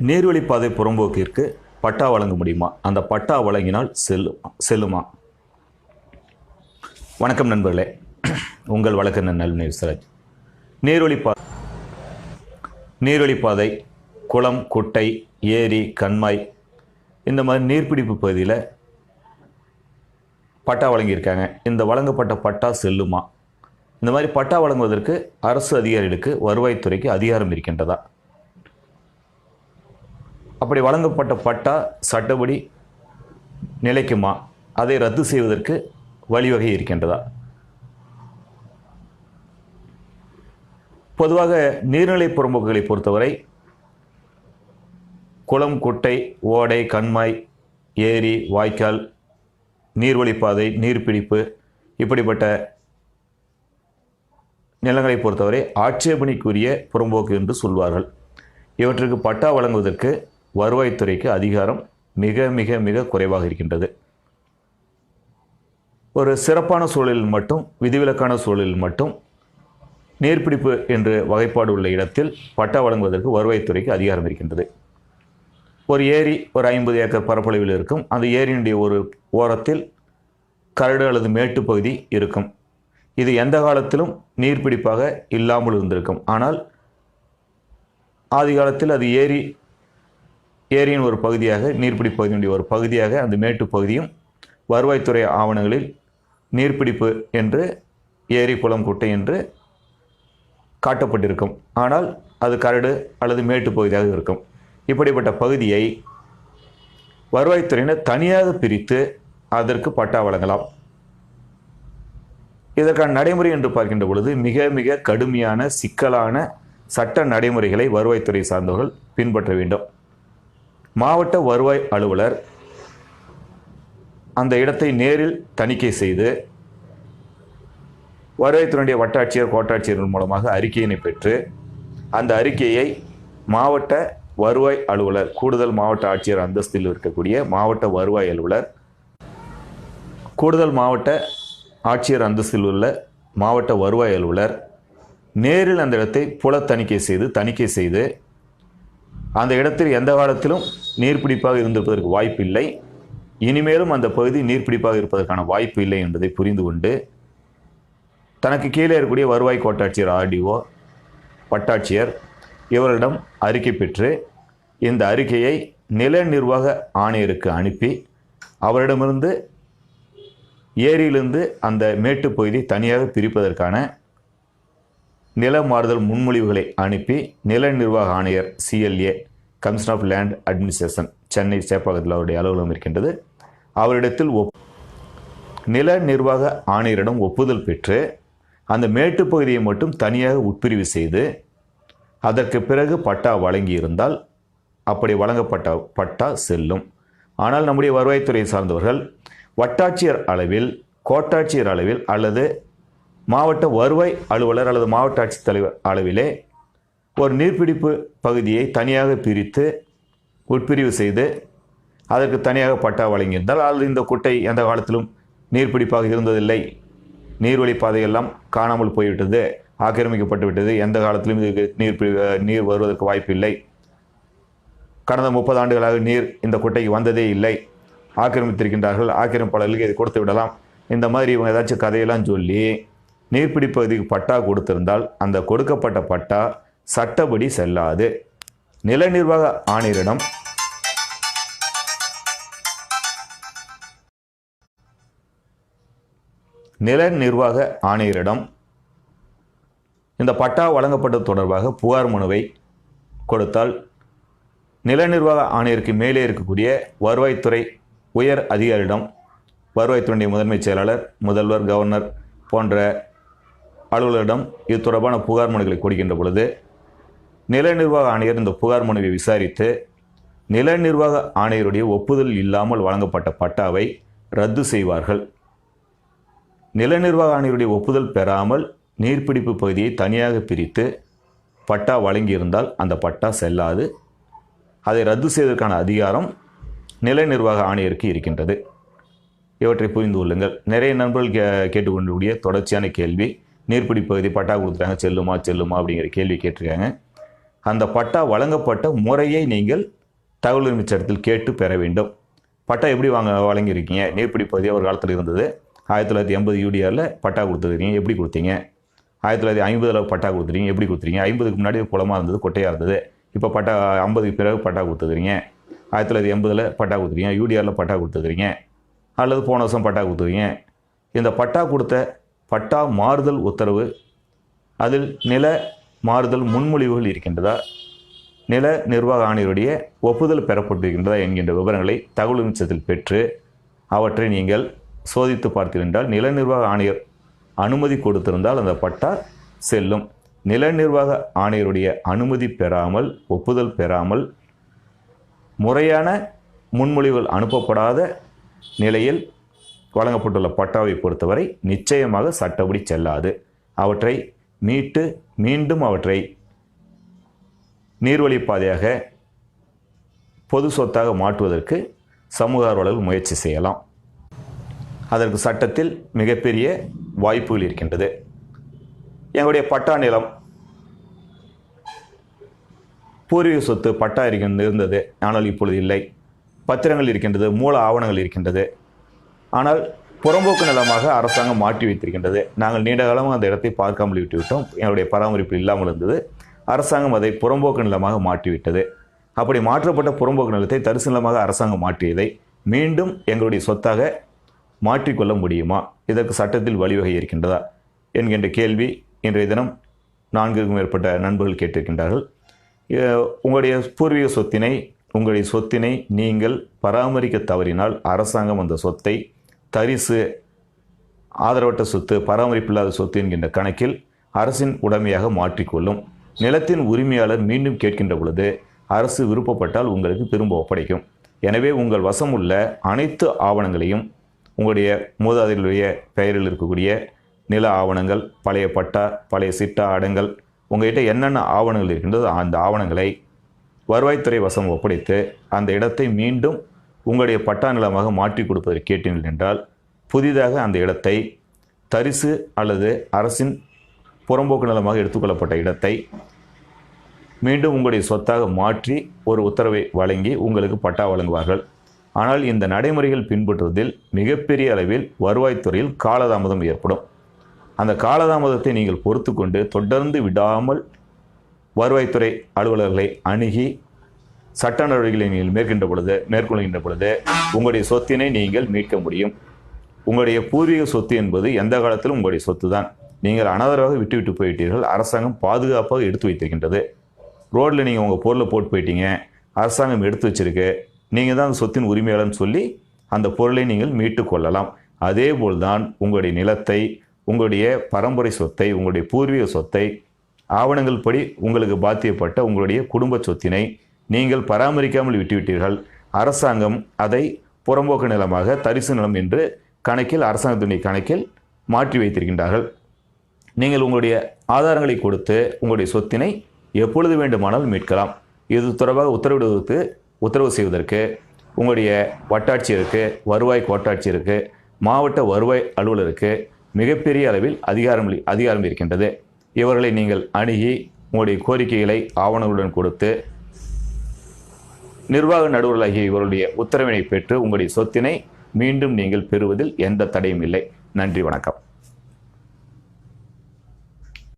நீர்வழிப்பாதை புறம்போக்கிற்கு பட்டா வழங்க முடியுமா? அந்த பட்டா வழங்கினால் செல்லும் செல்லுமா? வணக்கம் நண்பர்களே. உங்கள் வழக்கறிஞர் நல் சிராஜ் நீர்வழிப்பா நீர்வழிப்பாதை குளம் குட்டை ஏரி கண்மாய் இந்த மாதிரி நீர்பிடிப்பு பகுதியில் பட்டா வழங்கியிருக்காங்க. இந்த வழங்கப்பட்ட பட்டா செல்லுமா? இந்த மாதிரி பட்டா வழங்குவதற்கு அரசு அதிகாரிகளுக்கு வருவாய்த்துறைக்கு அதிகாரம் இருக்கின்றதா? அப்படி வழங்கப்பட்ட பட்டா சட்டப்படி நிலைக்குமா? அதை ரத்து செய்வதற்கு வழிவகை இருக்கின்றதா? பொதுவாக நீர்நிலை புறம்போக்குகளை பொறுத்தவரை குளம் குட்டை ஓடை கண்மாய் ஏரி வாய்க்கால் நீர்வழிப்பாதை நீர்பிடிப்பு இப்படிப்பட்ட நிலங்களை பொறுத்தவரை ஆட்சேபணிக்குரிய புறம்போக்கு என்று சொல்வார்கள். இவற்றுக்கு பட்டா வழங்குவதற்கு வருவாய்த்துறைக்கு அதிகாரம் மிக மிக மிக குறைவாக இருக்கின்றது. ஒரு சிறப்பான சூழலில் மட்டும் விதிவிலக்கான சூழலில் மட்டும் நீர்பிடிப்பு என்று வகைப்பாடு உள்ள இடத்தில் பட்டா வழங்குவதற்கு வருவாய்த்துறைக்கு அதிகாரம் இருக்கின்றது. ஒரு ஏரி ஒரு ஐம்பது ஏக்கர் பரப்பளவில் இருக்கும். அந்த ஏரியினுடைய ஒரு ஓரத்தில் கரடு அல்லது மேட்டு பகுதி இருக்கும். இது எந்த காலத்திலும் நீர்பிடிப்பாக இல்லாமல் இருந்திருக்கும். ஆனால் ஆதி காலத்தில் அது ஏரி ஏரியின் ஒரு பகுதியாக நீர்பிடி பகுதியினுடைய ஒரு பகுதியாக அந்த மேட்டு பகுதியும் வருவாய்த்துறை ஆவணங்களில் நீர்பிடிப்பு என்று ஏரி குளம் குட்டை என்று காட்டப்பட்டிருக்கும். ஆனால் அது கரடு அல்லது மேட்டு பகுதியாக இருக்கும். இப்படிப்பட்ட பகுதியை வருவாய்த்துறையினர் தனியாக பிரித்து அதற்கு பட்டா வழங்கலாம். இதற்கான நடைமுறை என்று பார்க்கின்ற பொழுது மிக மிக கடுமையான சிக்கலான சட்ட நடைமுறைகளை வருவாய்த்துறை சார்ந்தவர்கள் பின்பற்ற வேண்டும். மாவட்ட வருவாய் அலுவலர் அந்த இடத்தை நேரில் தணிக்கை செய்து வருவாய்த்துறையுடைய வட்டாட்சியர் கோட்டாட்சியர்கள் மூலமாக அறிக்கையினை பெற்று அந்த அறிக்கையை மாவட்ட வருவாய் அலுவலர் கூடுதல் மாவட்ட ஆட்சியர் அந்தஸ்தில் இருக்கக்கூடிய மாவட்ட வருவாய் அலுவலர் கூடுதல் மாவட்ட ஆட்சியர் அந்தஸ்தில் உள்ள மாவட்ட வருவாய் அலுவலர் நேரில் அந்த இடத்தை புல தணிக்கை செய்து தணிக்கை செய்து அந்த இடத்தில் எந்த காலத்திலும் நீர்ப்பிடிப்பாக இருந்திருப்பதற்கு வாய்ப்பில்லை. இனிமேலும் அந்த பகுதி நீர்ப்பிடிப்பாக இருப்பதற்கான வாய்ப்பு இல்லை என்பதை புரிந்து கொண்டு தனக்கு கீழே இருக்கக்கூடிய வருவாய் கோட்டாட்சியர் ஆர்டிஓ வட்டாட்சியர் இவரிடம் அறிக்கை பெற்று இந்த அறிக்கையை நில நிர்வாக ஆணையருக்கு அனுப்பி அவரிடமிருந்து ஏரியிலிருந்து அந்த மேட்டுப் பகுதி தனியாக பிரிப்பதற்கான நில மாறுதல் முன்மொழிவுகளை அனுப்பி நில நிர்வாக ஆணையர் CLA commission of land administration Chennai சேப்பாக்கத்தில் அவருடைய அலுவலகம் இருக்கின்றது. அவரிடத்தில் ஒப் நில நிர்வாக ஆணையரிடம் ஒப்புதல் பெற்று அந்த மேட்டுப் பகுதியை மட்டும் தனியாக உட்பிரிவு செய்து அதற்கு பிறகு பட்டா வழங்கியிருந்தால் அப்படி வழங்கப்பட்ட பட்டா செல்லும். ஆனால் நம்முடைய வருவாய்த்துறை சார்ந்தவர்கள் வட்டாட்சியர் அளவில் கோட்டாட்சியர் அளவில் அல்லது மாவட்ட வருவாய் அலுவலர் அல்லது மாவட்ட ஆட்சித்தலைவர் அளவிலே ஒரு நீர்பிடிப்பு பகுதியை தனியாக பிரித்து உட்பிரிவு செய்து அதற்கு தனியாக பட்டா வழங்கியிருந்தால் அல்லது இந்த குட்டை எந்த காலத்திலும் நீர்பிடிப்பாக இருந்ததில்லை. நீர்வழி பாதையெல்லாம் காணாமல் போய்விட்டது ஆக்கிரமிக்கப்பட்டு விட்டது. எந்த காலத்திலும் இதுக்கு நீர் நீர் வருவதற்கு வாய்ப்பில்லை. கடந்த முப்பது ஆண்டுகளாக நீர் இந்த குட்டைக்கு வந்ததே இல்லை. ஆக்கிரமித்திருக்கின்றார்கள். ஆக்கிரமிப்பாளர்களுக்கு இதை கொடுத்து விடலாம். இந்த மாதிரி இவங்க ஏதாச்சும் கதையெல்லாம் சொல்லி நீர்பிடி பகுதிக்கு பட்டா கொடுத்திருந்தால் அந்த கொடுக்கப்பட்ட பட்டா சட்டப்படி செல்லாது. நில நிர்வாக ஆணையரிடம் நில நிர்வாக ஆணையரிடம் இந்த பட்டா வழங்கப்பட்டது தொடர்பாக புகார் மனுவை கொடுத்தால் நில நிர்வாக ஆணையருக்கு மேலே இருக்கக்கூடிய வருவாய்த்துறை உயர் அதிகாரியிடம் வருவாய்த்துறையுடைய முதன்மைச் செயலாளர் முதல்வர் கவர்னர் போன்ற அலுவலரிடம் இது தொடர்பான புகார் மனுக்களை கொடுக்கின்ற பொழுது நில நிர்வாக ஆணையர் இந்த புகார் மனுவை விசாரித்து நில நிர்வாக ஆணையருடைய ஒப்புதல் இல்லாமல் வழங்கப்பட்ட பட்டாவை ரத்து செய்வார்கள். நில நிர்வாக ஆணையருடைய ஒப்புதல் பெறாமல் நீர்பிடிப்பு பகுதியை தனியாக பிரித்து பட்டா வழங்கியிருந்தால் அந்த பட்டா செல்லாது. அதை ரத்து செய்வதற்கான அதிகாரம் நில நிர்வாக ஆணையருக்கு இருக்கின்றது. இவற்றை புரிந்து கொள்ளுங்கள். நிறைய நண்பர்கள் கே கேட்டுக்கொண்டிருக்கூடிய தொடர்ச்சியான கேள்வி. நீர்பிடி பகுதி பட்டா கொடுத்துட்டாங்க செல்லுமா செல்லுமா அப்படிங்கிற கேள்வி கேட்டிருக்காங்க. அந்த பட்டா வழங்கப்பட்ட முறையை நீங்கள் தகவல் உரிமை சட்டத்தில் கேட்டு பெற வேண்டும். பட்டா எப்படி வாங்க வழங்கியிருக்கீங்க? நீர்ப்பிடி பகுதி ஒரு காலத்தில் இருந்தது. ஆயிரத்தி தொள்ளாயிரத்தி எண்பது யூடிஆரில் பட்டா கொடுத்துருக்கீங்க. எப்படி கொடுத்தீங்க? ஆயிரத்தி தொள்ளாயிரத்தி ஐம்பதில் பட்டா கொடுத்துருக்கீங்க. எப்படி கொடுத்துருங்க ஐம்பதுக்கு முன்னாடி குளமாக இருந்தது கொட்டையாக இருந்தது. இப்போ பட்டா ஐம்பதுக்கு பிறகு பட்டா கொடுத்துருக்கீங்க. ஆயிரத்தி தொள்ளாயிரத்தி எண்பதில் பட்டா கொடுத்துருக்கீங்க. யூடிஆரில் பட்டா கொடுத்துருக்கீங்க. அல்லது போன வருஷம் பட்டா கொடுத்துருக்கீங்க. இந்த பட்டா கொடுத்த பட்டா மாறுதல் உத்தரவு. அதில் நில மாறுதல் முன்மொழிவுகள் இருக்கின்றதா? நில நிர்வாக ஆணையருடைய ஒப்புதல் பெறப்பட்டிருக்கின்றதா என்கின்ற விவரங்களை தகவல் உரிமைச்சத்தில் பெற்று அவற்றை நீங்கள் சோதித்து பார்த்தீர்கள் நில நிர்வாக ஆணையர் அனுமதி கொடுத்திருந்தால் அந்த பட்டா செல்லும். நில நிர்வாக ஆணையருடைய அனுமதி பெறாமல் ஒப்புதல் பெறாமல் முறையான முன்மொழிவுகள் அனுப்பப்படாத நிலையில் வழங்கப்பட்டுள்ள பட்டாவை பொறுத்தவரை நிச்சயமாக சட்டப்படி செல்லாது. அவற்றை மீட்டு மீண்டும் அவற்றை நீர்வழி பாதையாக பொது சொத்தாக மாற்றுவதற்கு சமூக ஆர்வலர்கள் முயற்சி செய்யலாம். அதற்கு சட்டத்தில் மிகப்பெரிய வாய்ப்புகள் இருக்கின்றது. எங்களுடைய பட்டா நிலம் பூர்வீக சொத்து பட்டா இருக்கின்றது இருந்தது. ஆனால் இப்பொழுது இல்லை. பத்திரங்கள் இருக்கின்றது மூல ஆவணங்கள் இருக்கின்றது. ஆனால் புறம்போக்கு நிலமாக அரசாங்கம் மாற்றி வைத்திருக்கின்றது. நாங்கள் நீண்ட காலமாக அந்த இடத்தை பார்க்காமல் விட்டுவிட்டோம். எங்களுடைய பராமரிப்பு இல்லாமல் இருந்தது. அரசாங்கம் அதை புறம்போக்கு நிலமாக மாற்றிவிட்டது அப்படி மாற்றப்பட்ட புறம்போக்கு நிலத்தை தரிசு நிலமாக அரசாங்கம் மாற்றியதை மீண்டும் எங்களுடைய சொத்தாக மாற்றிக்கொள்ள முடியுமா? இதற்கு சட்டத்தில் வழிவகை இருக்கின்றதா? என்கின்ற கேள்வி இன்றைய தினம் நான்குக்கும் மேற்பட்ட நண்பர்கள் கேட்டிருக்கின்றார்கள். உங்களுடைய பூர்வீக சொத்தினை உங்களுடைய சொத்தினை நீங்கள் பராமரிக்க தவறினால் அரசாங்கம் அந்த சொத்தை தரிசு ஆதரவற்ற சொத்து பராமரிப்பில்லாத சொத்து என்கின்ற கணக்கில் அரசின் உடைமையாக மாற்றிக்கொள்ளும் நிலத்தின் உரிமையாளர் மீண்டும் கேட்கின்ற பொழுது அரசு விருப்பப்பட்டால் உங்களுக்கு திரும்ப ஒப்படைக்கும் எனவே உங்கள் வசம் உள்ள அனைத்து ஆவணங்களையும் உங்களுடைய மூதாதைகளுடைய பெயரில் இருக்கக்கூடிய நில ஆவணங்கள் பழைய பட்டா பழைய சிட்டா அடங்கல் உங்கள்கிட்ட என்னென்ன ஆவணங்கள் இருக்கின்றதோ அந்த ஆவணங்களை வருவாய்த்துறை வசம் ஒப்படைத்து அந்த இடத்தை மீண்டும் உங்களுடைய பட்டா நிலமாக மாற்றி கொடுப்பதை கேட்டீர்கள் என்றால் புதிதாக அந்த இடத்தை தரிசு அல்லது அரசின் புறம்போக்கு நிலமாக எடுத்துக்கொள்ளப்பட்ட இடத்தை மீண்டும் உங்களுடைய சொத்தாக மாற்றி ஒரு உத்தரவை வழங்கி உங்களுக்கு பட்டா வழங்குவார்கள். ஆனால் இந்த நடைமுறைகள் பின்பற்றுவதில் மிகப்பெரிய அளவில் வருவாய்த்துறையில் காலதாமதம் ஏற்படும். அந்த காலதாமதத்தை நீங்கள் பொறுத்து கொண்டு தொடர்ந்து விடாமல் வருவாய்த்துறை அலுவலர்களை அணுகி சட்ட நடவடிக்கைகளை நீங்கள் மேற்கின்ற பொழுது மேற்கொள்கின்ற பொழுது உங்களுடைய சொத்தினை நீங்கள் மீட்க முடியும். உங்களுடைய பூர்வீக சொத்து என்பது எந்த காலத்திலும் உங்களுடைய சொத்து தான் நீங்கள் அனாதரவாக விட்டுவிட்டு போயிட்டீர்கள். அரசாங்கம் பாதுகாப்பாக எடுத்து வைத்திருக்கின்றது. ரோட்டில் நீங்கள் உங்கள் பொருளை போட்டு போயிட்டீங்க. அரசாங்கம் எடுத்து வச்சிருக்கு. நீங்கள் தான் அந்த சொத்தின் உரிமையாளர்னு சொல்லி அந்த பொருளை நீங்கள் மீட்டு கொள்ளலாம். அதே போல்தான் உங்களுடைய நிலத்தை உங்களுடைய பரம்பரை சொத்தை உங்களுடைய பூர்வீக சொத்தை ஆவணங்கள் படி உங்களுக்கு பாத்தியப்பட்ட உங்களுடைய குடும்ப சொத்தினை நீங்கள் பராமரிக்காமல் விட்டுவிட்டீர்கள். அரசாங்கம் அதை புறம்போக்கு நிலமாக தரிசு நிலம் என்று கணக்கில் அரசாங்கத்தினுடைய கணக்கில் மாற்றி வைத்திருக்கின்றார்கள். நீங்கள் உங்களுடைய ஆதாரங்களை கொடுத்து உங்களுடைய சொத்தினை எப்பொழுது வேண்டுமானாலும் மீட்கலாம். இது தொடர்பாக உத்தரவிடுவதற்கு உத்தரவு செய்வதற்கு உங்களுடைய வட்டாட்சியருக்கு வருவாய் கோட்டாட்சியருக்கு மாவட்ட வருவாய் அலுவலருக்கு மிகப்பெரிய அளவில் அதிகாரம் அதிகாரம் இருக்கின்றது. இவர்களை நீங்கள் அணுகி உங்களுடைய கோரிக்கைகளை ஆவணங்களுடன் கொடுத்து நிர்வாக நடுவர்களாகிய இவருடைய உத்தரவினை பெற்று உங்களுடைய சொத்தினை மீண்டும் நீங்கள் பெறுவதில் எந்த தடையும் இல்லை. நன்றி வணக்கம்.